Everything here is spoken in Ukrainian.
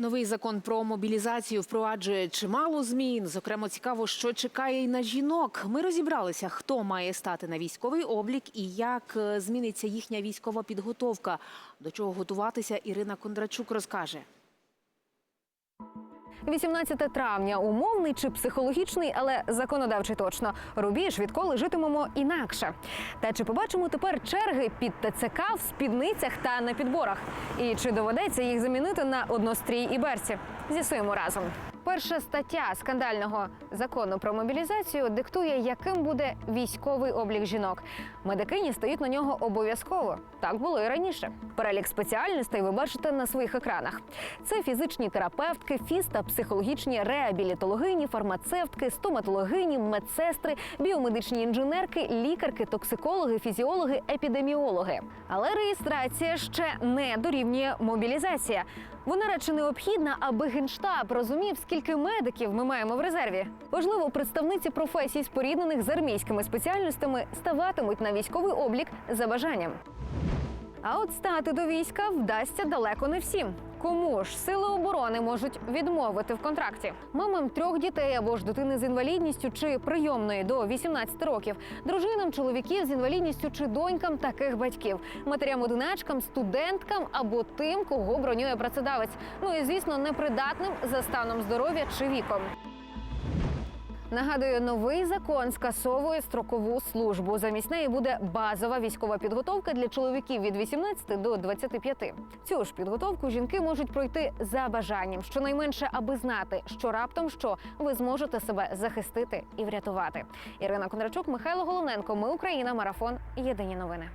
Новий закон про мобілізацію впроваджує чимало змін. Зокрема, цікаво, що чекає й на жінок. Ми розібралися, хто має стати на військовий облік і як е, зміниться їхня військова підготовка. До чого готуватися, Ірина Кондрачук розкаже. 18 травня умовний чи психологічний, але законодавчий точно. Рубіж, відколи житимемо інакше. Та чи побачимо тепер черги під ТЦК в спідницях та на підборах? І чи доведеться їх замінити на однострій і берці? З'ясуємо разом. Перша стаття скандального закону про мобілізацію диктує, яким буде військовий облік жінок. Медикині стають на нього обов'язково. Так було і раніше. Перелік спеціальностей ви бачите на своїх екранах. Це фізичні терапевтки, фіз та психологічні реабілітологині, фармацевтки, стоматологині, медсестри, біомедичні інженерки, лікарки, токсикологи, фізіологи, епідеміологи. Але реєстрація ще не дорівнює мобілізація. Вона радше необхідна, аби генштаб розумів, скільки медиків ми маємо в резерві. Важливо, представниці професій, споріднених з армійськими спеціальностями, ставатимуть на військовий облік за бажанням. А от стати до війська вдасться далеко не всім. Кому ж сили оборони можуть відмовити в контракті? Мамам трьох дітей або ж дитини з інвалідністю чи прийомної до 18 років, дружинам чоловіків з інвалідністю чи донькам таких батьків, матерям одиначкам, студенткам або тим, кого бронює працедавець. Ну і звісно, непридатним за станом здоров'я чи віком. Нагадую, новий закон скасовує строкову службу. Замість неї буде базова військова підготовка для чоловіків від 18 до 25. Цю ж підготовку жінки можуть пройти за бажанням, щонайменше, аби знати, що раптом що ви зможете себе захистити і врятувати. Ірина Кондрачук, Михайло Голоненко. Ми Україна. Марафон. Єдині новини.